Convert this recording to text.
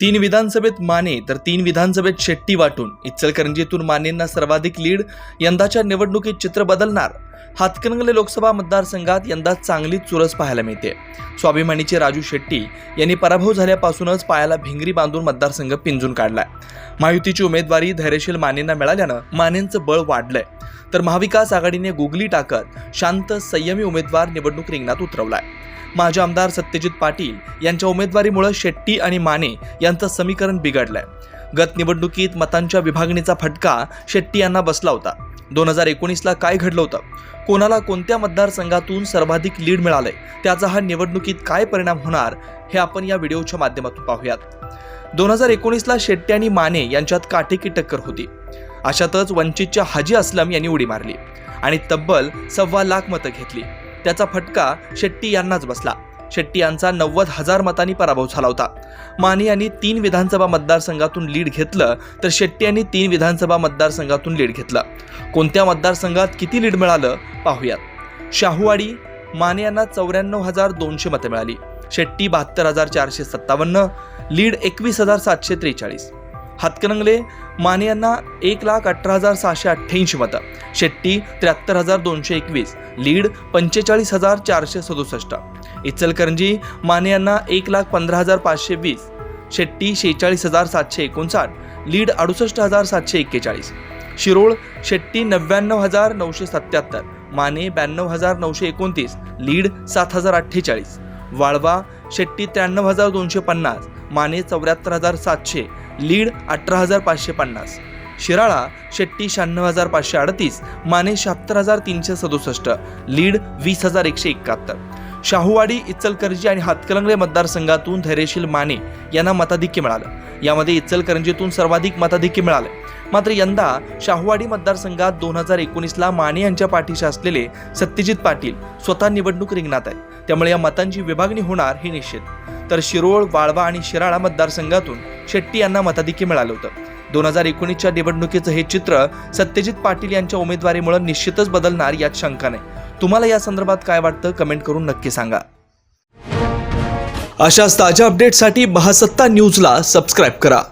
तीन विधानसभेत माने तर तीन विधानसभेत शेट्टी वाटून इचलकरंजीतून मानेंना सर्वाधिक लीड यंदाच्या निवडणुकीत चित्र बदलणार. हातकणंगले लोकसभा मतदारसंघात यंदा चांगलीच चुरस पाहायला मिळते. स्वाभिमानीचे राजू शेट्टी यांनी पराभव झाल्यापासूनच पायाला भिंगरी बांधून मतदारसंघ पिंजून काढलाय. महायुतीची उमेदवारी धैर्यशील मानेंना मिळाल्यानं मानेंचं बळ वाढलंय. तर महाविकास आघाडीने गुगली टाकत शांत संयमी उमेदवार निवडणूक रिंगणात उतरवलाय. माजी आमदार सत्यजित पाटील यांच्या उमेदवारीमुळे शेट्टी आणि माने यांचं समीकरण बिघडलंय. गत निवडणुकीत मतांच्या विभागणीचा फटका शेट्टी यांना बसला होता. दोन हजार एकोणीसला काय घडलं होतं? कोणाला कोणत्या मतदारसंघातून सर्वाधिक लीड मिळालंय? त्याचा हा निवडणुकीत काय परिणाम होणार? हे आपण या व्हिडिओच्या माध्यमातून पाहूयात. दोन हजार एकोणीसला शेट्टी आणि माने यांच्यात काटेकी टक्कर होती. अशातच वंचितच्या हाजी असलम यांनी उडी मारली आणि तब्बल सव्वा लाख मतं घेतली. त्याचा फटका शेट्टी यांनाच बसला. शेट्टी यांचा नव्वद हजार मतांनी पराभव झाला होता. माने यांनी तीन विधानसभा मतदारसंघातून लीड घेतलं तर शेट्टी यांनी तीन विधानसभा मतदारसंघातून लीड घेतलं. कोणत्या मतदारसंघात किती लीड मिळालं पाहूयात. शाहूवाडी माने यांना चौऱ्याण्णव हजार दोनशे मतं मिळाली. शेट्टी बहात्तर हजार चारशे सत्तावन्न लीड एकवीस हजार सातशे त्रेचाळीस. हातकणंगले माने यांना एक लाख अठरा हजार सहाशे अठ्ठ्याऐंशी मतं. शेट्टी त्र्याहत्तर हजार दोनशे एकवीस लीड पंचेचाळीस हजार चारशे सदुसष्ट. इचलकरंजी माने यांना एक लाख पंधरा हजार पाचशे वीस शेट्टी शेहेचाळीस हजार सातशे एकोणसाठ लीड अडुसष्ट हजार सातशे एक्केचाळीस शिरोळ शेट्टी नव्याण्णव हजार नऊशे सत्याहत्तर माने ब्याण्णव हजार नऊशे एकोणतीस लीड सात हजार अठ्ठेचाळीस वाळवा शेट्टी त्र्याण्णव हजार दोनशे पन्नास माने चौऱ्याहत्तर हजार सातशे लीड अठरा हजार पाचशे पन्नास शिराळा शेट्टी शहाण्णव हजार पाचशे अडतीस माने शहात्तर हजार तीनशे सदुसष्ट लीड वीस हजार एकशे एकाहत्तर. शाहूवाडी इचलकरंजी आणि हातकलंगले मतदारसंघातून धैर्यशील माने यांना मताधिक्य मिळालं. यामध्ये इचलकरंजीतून सर्वाधिक मताधिक्य मिळालं. मात्र यंदा शाहूवाडी मतदारसंघात दोन हजार एकोणीसला माने यांच्या पाठीशी असलेले सत्यजित पाटील स्वतः निवडणूक रिंगणात आहे त्यामुळे या मतांची विभागणी होणार हे निश्चित. तर शिरोळ वाळवा आणि शिराळा मतदारसंघातून शेट्टी यांना मताधिक्य मिळालं होतं. दोन हजार एकोणीसच्या निवडणुकीचं हे चित्र सत्यजित पाटील यांच्या उमेदवारीमुळे निश्चितच बदलणार यात शंका नाही. तुम्हाला या संदर्भात काय वाटतं कमेंट करून नक्की सांगा. अशाच ताज्या अपडेटसाठी महासत्ता न्यूजला सबस्क्राईब करा.